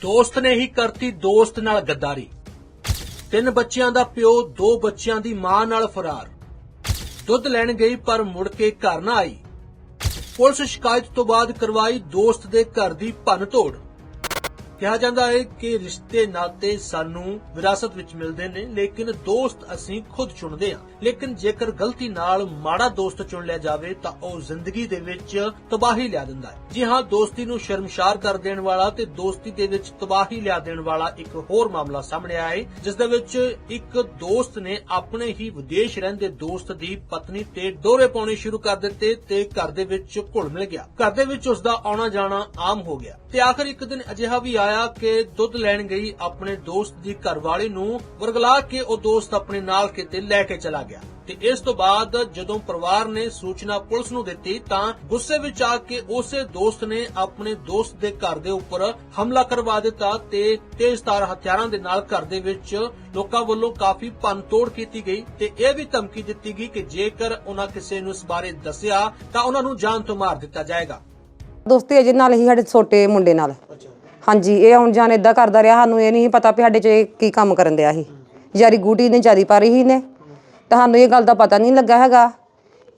ਦੋਸਤ ਨੇ ਹੀ ਕਰਤੀ ਦੋਸਤ ਨਾਲ ਗੱਦਾਰੀ। ਤਿੰਨ ਬੱਚਿਆਂ ਦਾ ਪਿਓ, ਦੋ ਬੱਚਿਆਂ ਦੀ ਮਾਂ ਨਾਲ ਫਰਾਰ। ਦੁੱਧ ਲੈਣ ਗਈ, ਪਰ ਮੁੜ ਕੇ ਘਰ ਨਾ ਆਈ। ਪੁਲਿਸ ਸ਼ਿਕਾਇਤ ਤੋਂ ਬਾਅਦ ਕਰਵਾਈ ਦੋਸਤ ਦੇ ਘਰ ਦੀ ਭੰਨ ਤੋੜ ਕਿਹਾ ਜਾਂਦਾ ਹੈ ਕਿ ਰਿਸ਼ਤੇ ਨਾਤੇ ਸਾਨੂੰ ਵਿਰਾਸਤ ਵਿੱਚ ਮਿਲਦੇ ਨੇ, ਲੇਕਿਨ ਦੋਸਤ ਅਸੀਂ ਖੁਦ ਚੁਣਦੇ ਹਾਂ। ਲੇਕਿਨ ਜੇਕਰ ਗਲਤੀ ਨਾਲ ਮਾੜਾ ਦੋਸਤ ਚੁਣ ਲਿਆ ਜਾਵੇ, ਤਾਂ ਉਹ ਜ਼ਿੰਦਗੀ ਦੇ ਵਿੱਚ ਤਬਾਹੀ ਲਿਆ ਦਿੰਦਾ ਹੈ। ਜੀ ਹਾਂ, ਦੋਸਤੀ ਨੂੰ ਸ਼ਰਮਸ਼ਾਰ ਕਰ ਦੇਣ ਵਾਲਾ ਤੇ ਦੋਸਤੀ ਦੇ ਵਿੱਚ ਤਬਾਹੀ ਲਿਆ ਦੇਣ ਵਾਲਾ ਇੱਕ ਹੋਰ ਮਾਮਲਾ ਸਾਹਮਣੇ ਆਇਆ ਹੈ, ਜਿਸ ਦੇ ਵਿੱਚ ਇੱਕ ਦੋਸਤ ਨੇ ਆਪਣੇ ਹੀ ਵਿਦੇਸ਼ ਰਹਿੰਦੇ ਦੋਸਤ ਦੀ ਪਤਨੀ ਤੇ ਦੋਰੇ ਪਾਉਣੇ ਸ਼ੁਰੂ ਕਰ ਦਿੱਤੇ ਤੇ ਘਰ ਦੇ ਵਿੱਚ ਘੁਲ ਮਿਲ ਗਿਆ। ਘਰ ਦੇ ਵਿੱਚ ਉਸ ਦਾ ਆਉਣਾ ਜਾਣਾ ਆਮ ਹੋ ਗਿਆ। ਤੇ ਆਖਰ ਇੱਕ ਦਿਨ ਅਜਿਹਾ ਵੀ ਆਇਆ ਕਿ ਦੁੱਧ ਲੈਣ ਗਈ ਆਪਣੇ ਦੋਸਤ ਦੀ ਘਰਵਾਲੀ ਨੂੰ ਵਰਗਲਾ ਕੇ ਉਹ ਦੋਸਤ ਆਪਣੇ ਨਾਲ ਕਿਤੇ ਲੈ ਕੇ ਚਲਾ ਗਿਆ। ਤੇ ਇਸ ਤੋਂ ਬਾਅਦ ਜਦੋਂ ਪਰਿਵਾਰ ਨੇ ਸੂਚਨਾ ਪੁਲਿਸ ਨੂੰ ਦਿੱਤੀ ਤਾਂ ਗੁੱਸੇ ਵਿੱਚ ਆ ਕੇ ਉਸੇ ਦੋਸਤ ਨੇ ਆਪਣੇ ਦੋਸਤ ਦੇ ਘਰ ਦੇ ਉੱਪਰ ਹਮਲਾ ਕਰਵਾ ਦਿੱਤਾ ਤੇ ਤੇਜ਼ਧਾਰ ਹਥਿਆਰਾਂ ਦੇ ਨਾਲ ਘਰ ਦੇ ਵਿੱਚ ਲੋਕਾਂ ਵੱਲੋਂ ਕਾਫੀ ਭੰਨਤੋੜ ਕੀਤੀ ਗਈ ਤੇ ਇਹ ਵੀ ਧਮਕੀ ਦਿੱਤੀ ਗਈ ਕਿ ਜੇਕਰ ਉਹਨਾਂ ਕਿਸੇ ਨੂੰ ਇਸ ਬਾਰੇ ਦੱਸਿਆ ਤਾਂ ਉਹਨਾਂ ਨੂੰ ਜਾਨ ਤੋਂ ਮਾਰ ਦਿੱਤਾ ਜਾਏਗਾ। ਦੋਸਤੀ ਅਜੇ ਨਾਲ ਹੀ ਸਾਡੇ ਛੋਟੇ ਮੁੰਡੇ ਨਾਲ। ਹਾਂਜੀ, ਇਹ ਆਉਣ ਜਾਣ ਇਦਾਂ ਕਰਦਾ ਰਿਹਾ, ਸਾਨੂੰ ਇਹ ਨਹੀਂ ਪਤਾ ਵੀ ਸਾਡੇ 'ਚ ਇਹ ਕੀ ਕੰਮ ਕਰਨ ਦਿਆ ਸੀ। ਯਾਰੀ ਗੂਟੀ ਨੇ ਜਾਰੀ ਪਾ ਰਹੀ ਨੇ ਤਾਂ ਸਾਨੂੰ ਇਹ ਗੱਲ ਦਾ ਪਤਾ ਨਹੀਂ ਲੱਗਾ ਹੈਗਾ।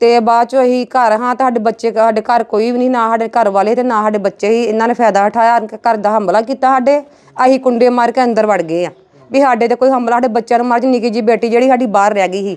ਤੇ ਬਾਅਦ 'ਚੋਂ ਅਸੀਂ ਘਰ, ਹਾਂ, ਤਾਂ ਸਾਡੇ ਬੱਚੇ, ਸਾਡੇ ਘਰ ਕੋਈ ਵੀ ਨਹੀਂ, ਨਾ ਸਾਡੇ ਘਰ ਵਾਲੇ ਤੇ ਨਾ ਸਾਡੇ ਬੱਚੇ ਹੀ ਇਹਨਾਂ ਨੇ ਫਾਇਦਾ ਉਠਾਇਆ, ਘਰ ਦਾ ਹਮਲਾ ਕੀਤਾ ਸਾਡੇ। ਅਸੀਂ ਕੁੰਡੇ ਮਾਰ ਕੇ ਅੰਦਰ ਵੜ ਗਏ ਆ। ਵੀ ਸਾਡੇ ਤੇ ਕੋਈ ਹਮਲਾ, ਸਾਡੇ ਬੱਚਿਆਂ ਨੂੰ ਮਾਰ ਜੀ ਨਿੱਕੀ ਜੀ ਬੇਟੀ ਜਿਹੜੀ ਸਾਡੀ ਬਾਹਰ ਰਹਿ ਗਈ ਸੀ।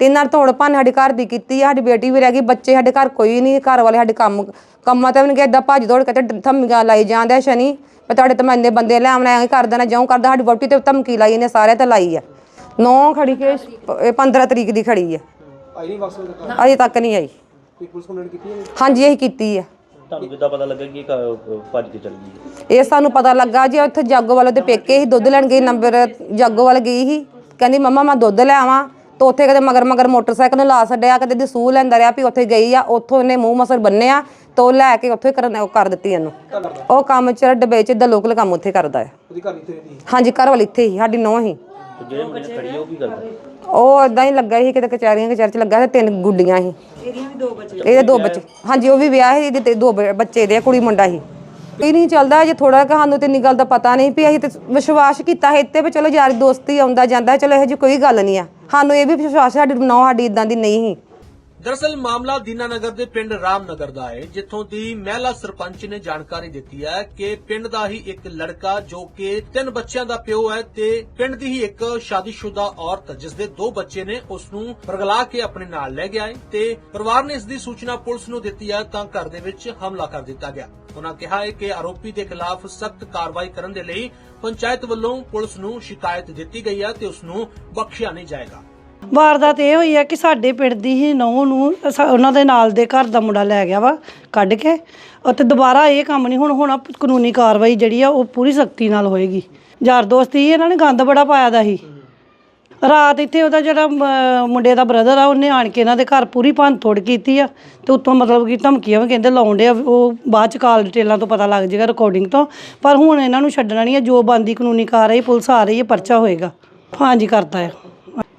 ਤੇ ਨਾਲ ਤੋੜ ਭੰਨ ਸਾਡੇ ਘਰ ਦੀ ਕੀਤੀ ਆ ਸਾਡੀ ਬੇਟੀ ਵੀ ਰਹਿ ਗਈ ਬੱਚੇ ਸਾਡੇ ਘਰ ਕੋਈ ਨਹੀਂ ਘਰ ਵਾਲੇ ਸਾਡੇ ਕੰਮ ਕੰਮਾਂ ਤੇ ਵੀ ਨਹੀਂ ਗਏ ਏਦਾਂ ਭੱਜ ਦੌੜ ਕੇ ਤੇ ਧਮਕੀਆਂ ਲਾਈ ਜਾਂਦੇ ਆ ਸ਼ਨੀ ਪਰ ਤੁਹਾਡੇ ਤੇ ਮੈਂ ਇੰਨੇ ਬੰਦੇ ਲੈ ਆਉਣਾ ਐਂ ਕਰ ਦੇਣਾ ਜਿਉਂ ਕਰਦਾ ਸਾਡੀ ਵੋਟੀ ਤੇ ਧਮਕੀ ਲਾਈ ਇਹਨੇ ਸਾਰੇ ਤੇ ਲਾਈ ਆ। ਨੌ ਖੜੀ ਕੇ ਇਹ 15 ਤਰੀਕ ਦੀ ਖੜੀ ਆ। ਆਈ ਨਹੀਂ ਵਾਪਸ ਉਹਦੇ ਘਰ ਅਜੇ ਤੱਕ ਨਹੀਂ ਆਈ। ਕੋਈ ਪੁਲਿਸ ਕੰਪਲੇਂਟ ਕੀਤੀ ਹੈ? ਹਾਂਜੀ ਇਹ ਕੀਤੀ ਆ। ਤੁਹਾਨੂੰ ਕਿੱਦਾਂ ਪਤਾ ਲੱਗਾ ਕਿ ਇਹ ਕ- ਭੱਜ ਕੇ ਚਲ ਗਈ? ਇਹ ਸਾਨੂੰ ਪਤਾ ਲੱਗਾ ਜੀ ਉੱਥੇ ਜਾਗੋ ਵਾਲੇ ਦੇ ਪੇਕੇ ਹੀ ਦੁੱਧ ਲੈਣ ਗਈ ਨੰਬਰ ਜਾਗੋ ਵਾਲੇ ਗਈ ਸੀ ਕਹਿੰਦੀ ਮੰਮਾ ਮੈਂ ਦੁੱਧ ਲੈ ਆਵਾਂ। ਤਾਂ ਉੱਥੇ ਕਦੇ ਮਗਰ ਮਗਰ ਮੋਟਰਸਾਈਕਲ ਨੂੰ ਲਾ ਛੱਡਿਆ ਕਦੇ ਦੀ ਸੂਹ ਲੈਂਦਾ ਰਿਹਾ ਵੀ ਉੱਥੇ ਗਈ ਆ ਉੱਥੋਂ ਇਹਨੇ ਮੂੰਹ ਮਸਰ ਬੰਨਿਆ ਤਾਂ ਉਹ ਲੈ ਕੇ ਉੱਥੇ ਕਰਨ ਉਹ ਕਰ ਦਿੱਤੀ ਇਹਨੂੰ। ਉਹ ਕੰਮ ਚ ਡੱਬੇ ਚ ਦਾ ਲੋਕਲ ਕੰਮ ਉੱਥੇ ਕਰਦਾ ਹੈ। ਉਹਦੀ ਘਰ ਇੱਥੇ ਰਹਿੰਦੀ ਹਾਂਜੀ ਘਰ ਵਾਲੀ ਇੱਥੇ ਹੀ ਸਾਡੀ ਨੌਂ ਹੀ। ਤੇ ਜਿਹੜੇ ਮੁੰਡੇ ਖੜੀ ਆ ਉਹ ਕੀ ਕਰਦਾ ਉਹ ਇਦਾਂ ਹੀ ਲੱਗਾ ਸੀ ਕਿਤੇ ਕਚਹਿਰੀਆਂ ਕਚਹਿਰ ਚ ਲੱਗਾ ਤੇ ਤਿੰਨ ਗੁੱਡੀਆਂ ਸੀ। ਇਹਦੇ ਦੋ ਬੱਚੇ ਹਾਂਜੀ ਉਹ ਵੀ ਵਿਆਹ ਸੀ ਇਹਦੇ ਤੇ ਦੋ ਬ- ਬੱਚੇ ਦੇ ਕੁੜੀ ਮੁੰਡਾ ਸੀ। ਇਹ ਨਹੀਂ ਚੱਲਦਾ ਜੇ ਥੋੜਾ ਕਿ ਸਾਨੂੰ ਤੇ ਇੰਨੀ ਗੱਲ ਦਾ ਪਤਾ ਨਹੀਂ ਵੀ ਅਸੀਂ ਤੇ ਵਿਸ਼ਵਾਸ ਕੀਤਾ ਹੈ ਇੱਥੇ ਵੀ ਚਲੋ ਯਾਰੀ ਦੋਸਤੀ ਆਉਂਦਾ ਜਾਂਦਾ ਚਲੋ ਇਹੋ ਜਿਹੀ ਕੋਈ ਗੱਲ ਨਹੀਂ ਆ। ਸਾਨੂੰ ਇਹ ਵੀ ਵਿਸ਼ਵਾਸ ਹੈ ਸਾਡੀ ਨੌ ਸਾਡੀ ਇਦਾਂ ਦੀ ਨਹੀਂ ਸੀ। ਦਰਅਸਲ ਮਾਮਲਾ ਦੀਨਾਨਗਰ ਦੇ ਪਿੰਡ ਰਾਮਨਗਰ ਦਾ ਹੈ ਜਿੱਥੋਂ ਦੀ ਮਹਿਲਾ ਸਰਪੰਚ ਨੇ ਜਾਣਕਾਰੀ ਦਿੱਤੀ ਹੈ ਕਿ ਪਿੰਡ ਦਾ ਹੀ ਇੱਕ ਲੜਕਾ ਜੋ ਕਿ ਤਿੰਨ ਬੱਚਿਆਂ ਦਾ ਪਿਓ ਹੈ ਤੇ ਪਿੰਡ ਦੀ ਹੀ ਇੱਕ ਸ਼ਾਦੀशुदा ਔਰਤ, ਜਿਸ ਦੇ ਦੋ ਬੱਚੇ ਨੇ, ਉਸ ਨੂੰ ਵਰਗਲਾ ਕੇ ਆਪਣੇ ਨਾਲ ਲੈ ਗਿਆ ਹੈ ਤੇ ਪਰਿਵਾਰ ਨੇ ਇਸ ਦੀ ਸੂਚਨਾ ਪੁਲਿਸ ਨੂੰ ਦਿੱਤੀ ਹੈ ਤਾਂ ਘਰ ਦੇ ਵਿੱਚ ਹਮਲਾ ਕਰ ਦਿੱਤਾ ਗਿਆ। ਉਹਨਾਂ ਕਿਹਾ ਹੈ ਕਿ ਆਰੋਪੀ ਦੇ ਖਿਲਾਫ ਸਖਤ ਕਾਰਵਾਈ ਕਰਨ ਦੇ ਲਈ ਪੰਚਾਇਤ ਵੱਲੋਂ ਪੁਲਿਸ ਨੂੰ ਸ਼ਿਕਾਇਤ ਦਿੱਤੀ ਗਈ ਹੈ ਤੇ ਉਸ ਨੂੰ ਬਖਸ਼ਿਆ ਨਹੀਂ ਜਾਏਗਾ। ਵਾਰਦਾਤ ਇਹ ਹੋਈ ਆ ਕਿ ਸਾਡੇ ਪਿੰਡ ਦੀ ਹੀ ਨੌਂ ਨੂੰ ਸ- ਉਹਨਾਂ ਦੇ ਨਾਲ ਦੇ ਘਰ ਦਾ ਮੁੰਡਾ ਲੈ ਗਿਆ ਵਾ, ਕੱਢ ਕੇ। ਅਤੇ ਦੁਬਾਰਾ ਇਹ ਕੰਮ ਨਹੀਂ, ਹੁਣ ਹੋਣਾ ਕਾਨੂੰਨੀ ਕਾਰਵਾਈ ਜਿਹੜੀ ਆ, ਉਹ ਪੂਰੀ ਸਖਤੀ ਨਾਲ ਹੋਏਗੀ। ਯਾਰ ਦੋਸਤੀ ਇਹਨਾਂ ਨੇ ਗੰਦ ਬੜਾ ਪਾਇਆ ਦਾ ਸੀ। ਰਾਤ ਇੱਥੇ ਉਹਦਾ ਜਿਹੜਾ ਮ- ਮੁੰਡੇ ਦਾ ਬ੍ਰਦਰ ਆ, ਉਹਨੇ ਆਣ ਕੇ ਇਹਨਾਂ ਦੇ ਘਰ ਪੂਰੀ ਭੰਨ ਤੋੜ ਕੀਤੀ ਆ। ਤੇ ਉੱਤੋਂ ਮਤਲਬ ਕਿ ਧਮਕੀਆਂ ਵੀ ਕਹਿੰਦੇ ਲਾਉਂਦੇ ਆ ਉਹ ਬਾਅਦ ਚ ਕਾਲ ਡਿਟੇਲਾਂ ਤੋਂ ਪਤਾ ਲੱਗ ਜਾਏਗਾ ਰਿਕਾਰਡਿੰਗ ਤੋਂ। ਪਰ ਹੁਣ ਇਹਨਾਂ ਨੂੰ ਛੱਡਣਾ ਨਹੀਂ ਆ, ਜੋ ਬੰਦੀ ਕਾਨੂੰਨੀ ਕਾਰਵਾਈ, ਪੁਲਿਸ ਆ ਰਹੀ ਹੈ ਪਰਚਾ ਹੋਏਗਾ। ਹਾਂਜੀ, ਕਰਤਾ ਹੈ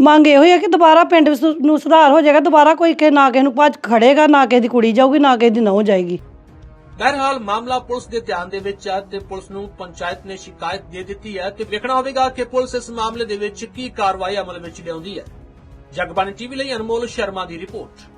ਮੰਗ ਇਹੋ ਹੀ ਹੈ ਕਿ ਦੁਬਾਰਾ ਪਿੰਡ ਵਿੱਚ ਨੂੰ ਸੁਧਾਰ ਹੋ ਜਾਏਗਾ, ਦੁਬਾਰਾ ਕੋਈ ਕਿ ਨਾ ਕਿਸੇ ਨੂੰ ਭੱਜ ਖੜੇਗਾ, ਨਾ ਕਿਸੇ ਦੀ ਕੁੜੀ ਜਾਊਗੀ, ਨਾ ਕਿਸੇ ਦੀ ਨਹੁੰ ਜਾਏਗੀ। ਬਹਰਹਾਲ ਮਾਮਲਾ ਪੁਲਿਸ ਦੇ ਧਿਆਨ ਦੇ ਵਿੱਚ ਹੈ ਤੇ ਪੁਲਿਸ ਨੂੰ ਪੰਚਾਇਤ ਨੇ ਸ਼ਿਕਾਇਤ ਦੇ ਦਿੱਤੀ ਹੈ ਤੇ ਵੇਖਣਾ ਹੋਵੇਗਾ ਕਿ ਪੁਲਿਸ ਇਸ ਮਾਮਲੇ ਦੇ ਵਿੱਚ ਕੀ ਕਾਰਵਾਈ ਅਮਲ ਵਿੱਚ ਲਿਆਉਂਦੀ ਹੈ ਜਗਬਾਣੀ ਟੀਵੀ ਲਈ ਅਨਮੋਲ ਸ਼ਰਮਾ ਦੀ ਰਿਪੋਰਟ।